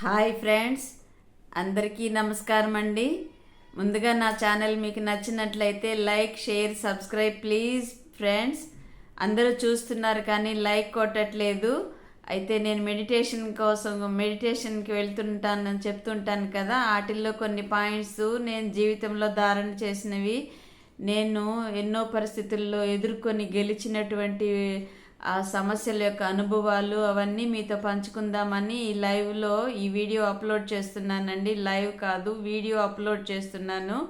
Hi friends అందరికీ నమస్కారం అండి. ముందుగా నా ఛానల్ మీకు నచ్చినట్లయితే like share subscribe please friends. అందరూ చూస్తున్నారు కానీ లైక్ కొట్టట్లేదు. అయితే నేను మెడిటేషన్ కోసం మెడిటేషన్కి వెళ్తుంటానని చెప్తుంటాను కదా వాటిల్లో కొన్ని పాయింట్స్ నేను జీవితంలో ధారణ చేసినవి. నేను ఎన్నో పరిస్థితుల్లో ఎదుర్కొని గెలిచినటువంటి ఆ సమస్యల యొక్క అనుభవాలు అవన్నీ మీతో పంచుకుందామని ఈ లైవ్లో ఈ వీడియో అప్లోడ్ చేస్తున్నానండి. లైవ్ కాదు వీడియో అప్లోడ్ చేస్తున్నాను.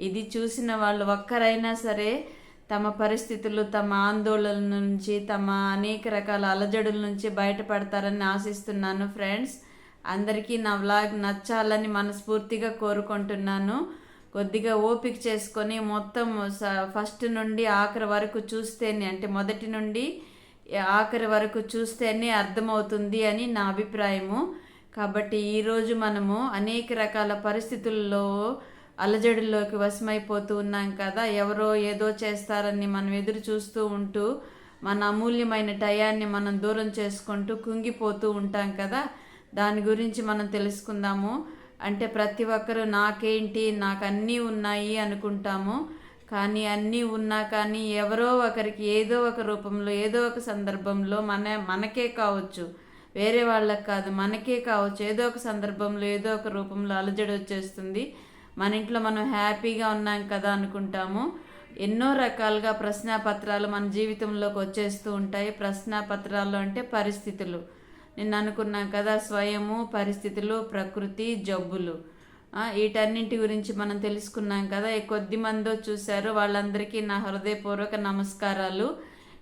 ఇది చూసిన వాళ్ళు ఒక్కరైనా సరే తమ పరిస్థితులు తమ ఆందోళన నుంచి తమ అనేక రకాల అలజడుల నుంచి బయటపడతారని ఆశిస్తున్నాను ఫ్రెండ్స్. అందరికీ నా వ్లాగ్ నచ్చాలని మనస్ఫూర్తిగా కోరుకుంటున్నాను. కొద్దిగా ఓపిక చేసుకొని మొత్తం స- ఫస్ట్ నుండి ఆఖరి వరకు చూస్తేనే అంటే మొదటి నుండి ఆఖరి వరకు చూస్తేనే అర్థమవుతుంది అని నా అభిప్రాయము. కాబట్టి ఈరోజు మనము అనేక రకాల పరిస్థితుల్లో అలజడిలోకి వశమైపోతూ ఉన్నాం కదా. ఎవరో ఏదో చేస్తారని మనం ఎదురు చూస్తూ ఉంటూ మన అమూల్యమైన టయాన్ని మనం దూరం చేసుకుంటూ కుంగిపోతూ ఉంటాం కదా. దాని గురించి మనం తెలుసుకుందాము. అంటే ప్రతి ఒక్కరు నాకేంటి నాకు అన్నీ ఉన్నాయి అనుకుంటాము. కానీ అన్నీ ఉన్నా కానీ ఎవరో ఒకరికి ఏదో ఒక రూపంలో ఏదో ఒక సందర్భంలో మన మనకే కావచ్చు. వేరే వాళ్ళకి కాదు మనకే కావచ్చు. ఏదో ఒక సందర్భంలో ఏదో ఒక రూపంలో అలజడి వచ్చేస్తుంది. మన ఇంట్లో మనం హ్యాపీగా ఉన్నాం కదా అనుకుంటాము. ఎన్నో రకాలుగా ప్రశ్నాపత్రాలు మన జీవితంలోకి వచ్చేస్తూ ఉంటాయి. ప్రశ్నాపత్రాలు అంటే పరిస్థితులు. నేను అనుకున్నాం కదా స్వయము పరిస్థితులు ప్రకృతి జబ్బులు. వీటన్నింటి గురించి మనం తెలుసుకున్నాం కదా. కొద్ది మందో చూశారు. వాళ్ళందరికీ నా హృదయపూర్వక నమస్కారాలు.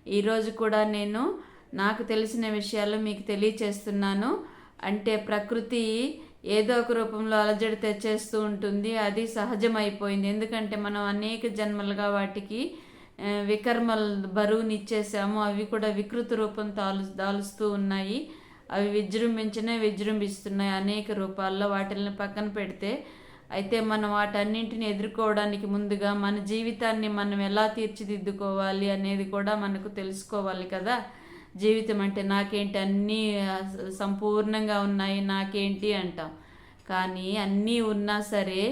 ఈరోజు కూడా నేను నాకు తెలిసిన విషయాలు మీకు తెలియచేస్తున్నాను. అంటే ప్రకృతి ఏదో ఒక రూపంలో అలజడి తెచ్చేస్తూ ఉంటుంది. అది సహజమైపోయింది. ఎందుకంటే మనం అనేక జన్మలుగా వాటికి ఆ, వికర్మల అవి కూడా వికృత రూపం తాలు దాలుస్తూ ఉన్నాయి. అవి విజృంభించినా విజృంభిస్తున్నాయి. అనేక రూపాల్లో వాటిని పక్కన పెడితే అయితే మనం వాటన్నింటిని ఎదుర్కోవడానికి ముందుగా మన జీవితాన్ని మనం ఎలా తీర్చిదిద్దుకోవాలి అనేది కూడా మనకు తెలుసుకోవాలి కదా. జీవితం అంటే నాకేంటి అన్నీ సంపూర్ణంగా ఉన్నాయి నాకేంటి అంటాం. కానీ అన్నీ ఉన్నా సరే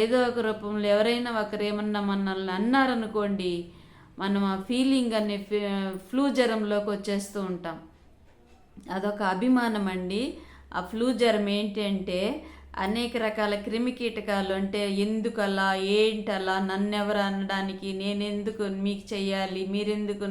ఏదో ఒక రూపంలో ఎవరైనా ఒకరేమన్నా మనల్ని అన్నారనుకోండి మనం ఆ ఫీలింగ్ అనే ఫ్లూ జ్వరంలోకి వచ్చేస్తూ ఉంటాం. అదొక అభిమానం అండి ఆ ఫ్లూ జ్వరం ఏంటంటే అనేక రకాల క్రిమి కీటకాలు అంటే ఎందుకు అలా ఏంటి అలా నన్నెవరు అనడానికి నేను ఎందుకు మీకు చెయ్యాలి మీరెందుకు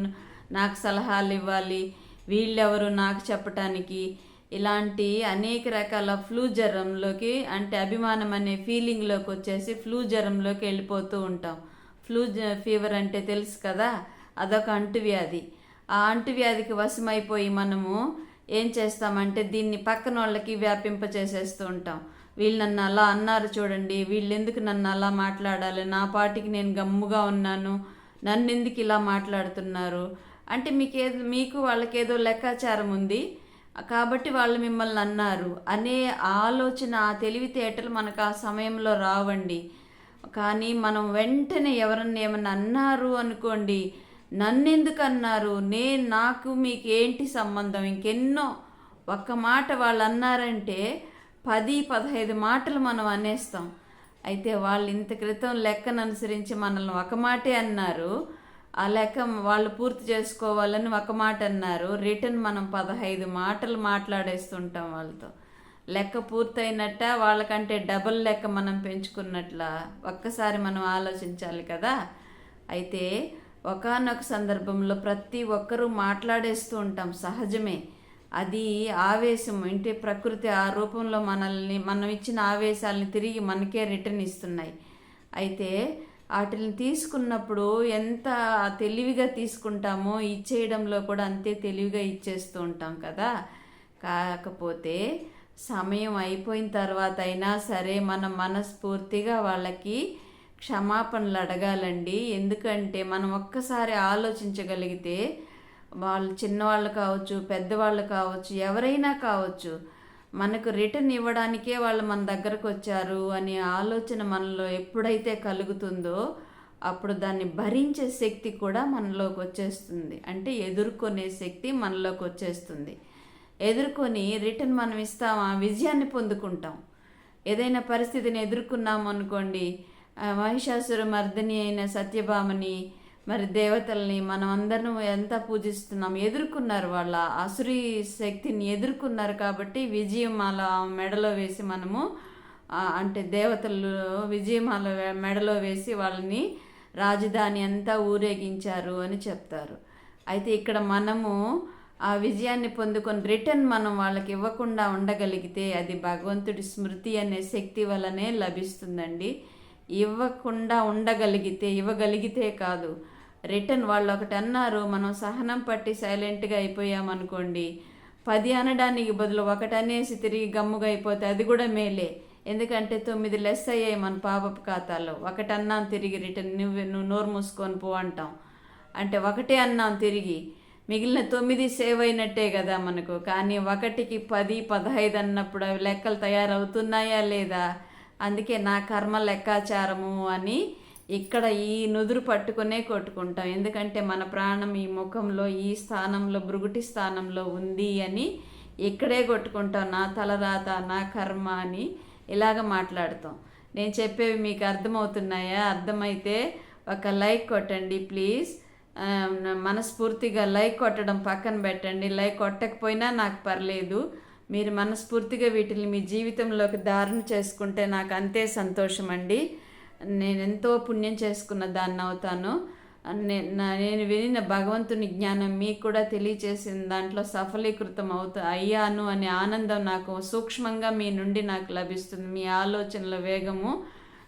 నాకు సలహాలు ఇవ్వాలి వీళ్ళెవరు నాకు చెప్పటానికి ఇలాంటి అనేక రకాల ఫ్లూ జ్వరంలోకి అంటే అభిమానం అనే ఫీలింగ్లోకి వచ్చేసి ఫ్లూ జ్వరంలోకి వెళ్ళిపోతూ ఉంటాం. ఫ్లూ జ- ఫీవర్ అంటే తెలుసు కదా అదొక అంటువ్యాధి. ఆ అంటువ్యాధికి వశమైపోయి మనము ఏం చేస్తామంటే దీన్ని పక్కన వాళ్ళకి వ్యాపింప చేసేస్తూ ఉంటాం. వీళ్ళు నన్ను అలా అన్నారు చూడండి వీళ్ళు ఎందుకు నన్ను అలా మాట్లాడాలి నా పాటికి నేను గమ్ముగా ఉన్నాను నన్ను ఎందుకు ఇలా మాట్లాడుతున్నారు? అంటే మీకు ఏదో మీకు వాళ్ళకి ఏదో లెక్కాచారం ఉంది కాబట్టి వాళ్ళు మిమ్మల్ని అన్నారు. అనే ఆలోచన ఆ తెలివితేటలు మనకు ఆ సమయంలో రావండి. కానీ మనం వెంటనే ఎవరన్నా ఏమన్నా అన్నారు అనుకోండి నన్నెందుకు అన్నారు నేను నాకు మీకు ఏంటి సంబంధం? ఇంకెన్నో ఒక్క మాట వాళ్ళు అన్నారంటే పది పదహైదు మాటలు మనం అనేస్తాం. అయితే వాళ్ళు ఇంత క్రితం లెక్కను అనుసరించి మనల్ని ఒక మాటే అన్నారు. ఆ లెక్క వాళ్ళు పూర్తి చేసుకోవాలని ఒక మాట అన్నారు. రిటర్న్ మనం పదహైదు మాటలు మాట్లాడేస్తుంటాం వాళ్ళతో. లెక్క పూర్తయినట్ట వాళ్ళకంటే డబుల్ లెక్క మనం పెంచుకున్నట్ల ఒక్కసారి మనం ఆలోచించాలి కదా. అయితే ఒకానొక సందర్భంలో ప్రతి ఒక్కరూ మాట్లాడేస్తూ ఉంటాం సహజమే. అది ఆవేశం. అంటే ప్రకృతి ఆ రూపంలో మనల్ని మనం ఇచ్చిన ఆవేశాలని తిరిగి మనకే రిటర్న్ ఇస్తున్నాయి. అయితే వాటిని తీసుకున్నప్పుడు ఎంత తెలివిగా తీసుకుంటామో ఇచ్చేయడంలో కూడా అంతే తెలివిగా ఇచ్చేస్తూ ఉంటాం కదా. కాకపోతే సమయం అయిపోయిన తర్వాత అయినా సరే మనం మనస్ఫూర్తిగా వాళ్ళకి క్షమాపణలు అడగాలండి. ఎందుకంటే మనం ఒక్కసారి ఆలోచించగలిగితే వాళ్ళు చిన్నవాళ్ళు కావచ్చు పెద్దవాళ్ళు కావచ్చు ఎవరైనా కావచ్చు మనకు రిటర్న్ ఇవ్వడానికే వాళ్ళు మన దగ్గరకు వచ్చారు అనే ఆలోచన మనలో ఎప్పుడైతే కలుగుతుందో అప్పుడు దాన్ని భరించే శక్తి కూడా మనలోకి వచ్చేస్తుంది. అంటే ఎదుర్కొనే శక్తి మనలోకి వచ్చేస్తుంది. ఎదుర్కొని రిటర్న్ మనం ఇస్తామా? విజయాన్ని పొందుకుంటాం. ఏదైనా పరిస్థితిని ఎదుర్కొన్నాం అనుకోండి మహిషాసుర మర్దిని అయిన సత్యభామని మరి దేవతల్ని మనం అందరం ఎంత పూజిస్తున్నాం ఎదుర్కొన్నారు వాళ్ళ అసురి శక్తిని ఎదుర్కొన్నారు కాబట్టి విజయమాల మెడలో వేసి మనము అంటే దేవతలు విజయమాల మెడలో వేసి వాళ్ళని రాజధాని అంతా ఊరేగించారు అని చెప్తారు. అయితే ఇక్కడ మనము ఆ విజయాన్ని పొందుకొని రిటర్న్ మనం వాళ్ళకి ఇవ్వకుండా ఉండగలిగితే అది భగవంతుడి స్మృతి అనే శక్తి వలనే లభిస్తుందండి. ఇవ్వకుండా ఉండగలిగితే ఇవ్వగలిగితే కాదు. రిటర్న్ వాళ్ళు ఒకటి అన్నారు మనం సహనం పట్టి సైలెంట్గా అయిపోయామనుకోండి. పది అనడానికి బదులు ఒకటి అనేసి తిరిగి గమ్ముగా అయిపోతే అది కూడా మేలే. ఎందుకంటే తొమ్మిది లెస్ అయ్యాయి మన పాపపు ఖాతాలో. ఒకటి అన్నాం తిరిగి రిటర్న్ నువ్వు నువ్వు నోరు మూసుకొని పో అంటాం. అంటే ఒకటే అన్నాం తిరిగి. మిగిలిన తొమ్మిది సేవ్ అయినట్టే కదా మనకు. కానీ ఒకటికి పది పదహైదు అన్నప్పుడు అవి లెక్కలు తయారవుతున్నాయా లేదా? అందుకే నా కర్మ లెక్కాచారము అని ఇక్కడ ఈ నుదురు పట్టుకునే కొట్టుకుంటాం. ఎందుకంటే మన ప్రాణం ఈ ముఖంలో ఈ స్థానంలో భృగుటి స్థానంలో ఉంది అని ఇక్కడే కొట్టుకుంటాం. నా తలరాత నా కర్మ అని ఇలాగ మాట్లాడతాం. నేను చెప్పేవి మీకు అర్థమవుతున్నాయా? అర్థమైతే ఒక లైక్ కొట్టండి ప్లీజ్. మనస్ఫూర్తిగా లైక్ కొట్టడం పక్కన పెట్టండి. లైక్ కొట్టకపోయినా నాకు పర్లేదు. మీరు మనస్ఫూర్తిగా వీటిని మీ జీవితంలోకి దారుణ చేసుకుంటే నాకు అంతే సంతోషం అండి నేను ఎంతో పుణ్యం చేసుకున్న దాన్ని అవుతాను. నా- నేను వినిన భగవంతుని జ్ఞానం మీకు కూడా తెలియచేసిన దాంట్లో సఫలీకృతం అవుతా అయ్యాను అనే ఆనందం నాకు సూక్ష్మంగా మీ నుండి నాకు లభిస్తుంది. మీ ఆలోచనల వేగము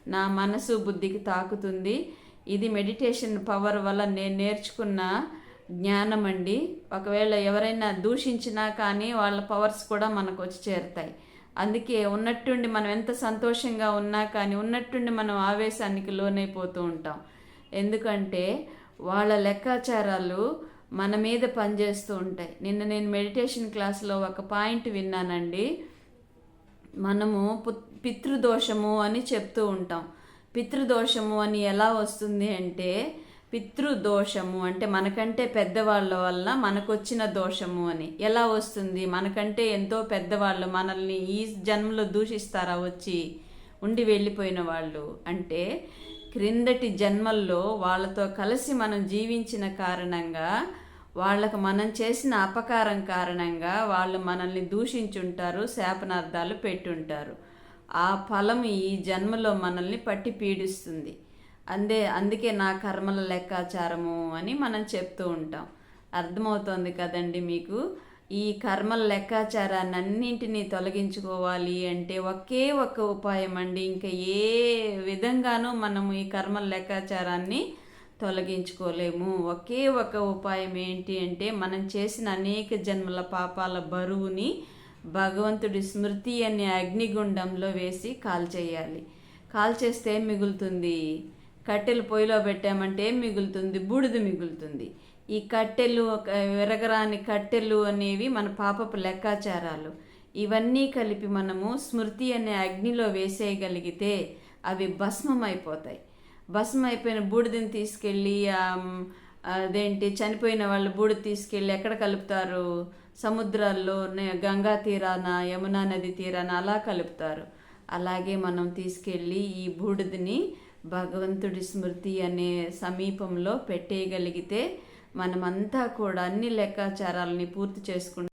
నా మనసు బుద్ధికి తాకుతుంది. ఇది మెడిటేషన్ పవర్ వల్ల నేను నేర్చుకున్న జ్ఞానం అండి ఒకవేళ ఎవరైనా దూషించినా కానీ వాళ్ళ పవర్స్ కూడా మనకు వచ్చి చేరుతాయి. అందుకే ఉన్నట్టుండి మనం ఎంత సంతోషంగా ఉన్నా కానీ ఉన్నట్టుండి మనం ఆవేశానికి లోనైపోతూ ఉంటాం. ఎందుకంటే వాళ్ళ లెక్కాచారాలు మన మీద పనిచేస్తూ ఉంటాయి. నిన్న నేను మెడిటేషన్ క్లాస్లో ఒక పాయింట్ విన్నానండి. మనము పు- పితృదోషము అని చెప్తూ ఉంటాం. పితృదోషము అని ఎలా వస్తుంది అంటే పితృదోషము అంటే మనకంటే పెద్దవాళ్ళ వల్ల మనకొచ్చిన దోషము అని. ఎలా వస్తుంది? మనకంటే ఎంతో పెద్దవాళ్ళు మనల్ని ఈ జన్మలో దూషిస్తారా వచ్చి ఉండి వెళ్ళిపోయిన వాళ్ళు? అంటే క్రిందటి జన్మల్లో వాళ్ళతో కలిసి మనం జీవించిన కారణంగా వాళ్ళకు మనం చేసిన అపకారం కారణంగా వాళ్ళు మనల్ని దూషించుంటారు శాపనార్థాలు పెట్టుంటారు. ఆ ఫలం ఈ జన్మలో మనల్ని పట్టి పీడిస్తుంది. అందే అందుకే నా కర్మల లెక్కాచారము అని మనం చెప్తూ ఉంటాం. అర్థమవుతోంది కదండి మీకు? ఈ కర్మల లెక్కాచారాన్ని అన్నింటినీ తొలగించుకోవాలి అంటే ఒకే ఒక ఉపాయం అండి. ఇంకా ఏ విధంగానూ మనము ఈ కర్మల లెక్కాచారాన్ని తొలగించుకోలేము. ఒకే ఒక ఉపాయం ఏంటి అంటే మనం చేసిన అనేక జన్మల పాపాల బరువుని భగవంతుడి స్మృతి అనే అగ్నిగుండంలో వేసి కాల్చేయాలి. కాల్చేస్తే ఏం మిగులుతుంది. కట్టెలు పొయ్యిలో పెట్టామంటే ఏం మిగులుతుంది బూడిద మిగులుతుంది. ఈ కట్టెలు విరగరాని కట్టెలు అనేవి మన పాపపు లెక్కాచారాలు. ఇవన్నీ కలిపి మనము స్మృతి అనే అగ్నిలో వేసేయగలిగితే అవి భస్మం అయిపోతాయి భస్మం అయిపోయిన బూడిదని తీసుకెళ్ళి అదేంటి చనిపోయిన వాళ్ళు బూడిద తీసుకెళ్ళి ఎక్కడ కలుపుతారు? సముద్రాల్లో గంగా తీరాన యమునా నది తీరాన అలా కలుపుతారు. అలాగే మనం తీసుకెళ్ళి ఈ బూడిదని భగవంతుడి స్మృతి అనే సమీపంలో పెట్టేయగలిగితే మనమంతా కూడా అన్ని లెక్కాచారాలని పూర్తి చేసుకుంటాం.